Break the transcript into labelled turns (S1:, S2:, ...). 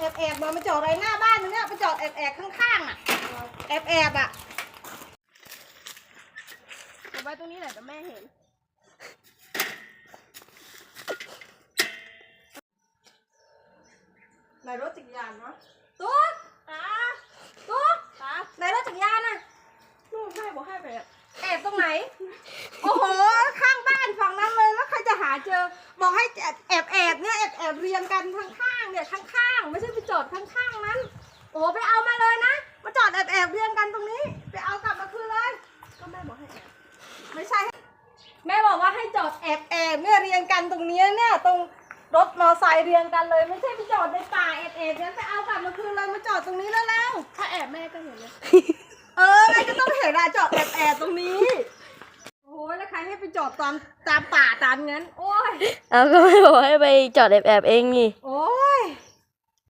S1: แอบมามาจอดอะไรหน้าบ้านเนี่ยไปจอดแอบแอบข้างๆอะ แอบแอบอะ
S2: เอาไว้ตรงนี้แหละแต่แม่เห็น
S1: ไหนรถจักรยานวะตุ๊กตาตุ๊ก
S2: ตา
S1: ไหนรถจักรยานอะ
S2: ลูกให้บอกให้ไปอะ
S1: แอบตรงไหน โอ้โห ข้างบ้านฝั่งนั้นเลย แล้วใครจะหาเจอ บอกให้แอบแอบแอบเนี่ยแอบแอบเรียงกันข้างๆเนี่ยข้างๆ ไม่ใช่ไปจอดข้างๆนั้น โอ้โหไปเอามาเลยนะ มาจอดแอบแอบเรียงกันตรงนี้ ไปเอากลับมาคืนเลย
S2: ก็แม่บอกให้แอบ
S1: ไม่ใช่ แม่บอกว่าให้จอดแอบแอบเนี่ยเรียงกันตรงเนี้ยเนี่ยตรงรถมอไซค์เรียงกันเลย ไม่ใช่ไปจอดในป่าแอบแอบเนี่ยไปเอากลับมาคืนเลยมาจอดตรงนี้แล้วแล้ว
S2: ถ้าแอบแม่ก็เห็นเลย
S1: เออแม่ก็ต้องเห็นอะจอดแอบแอบตรงนี้ โอ้ยแล้วใครให้ไปจอดตามตามป่าตามงั้น โอ้ย
S3: เอาก็ไม่บอกให้ไปจอดแอบแอบๆเองนี่
S1: โอ้ย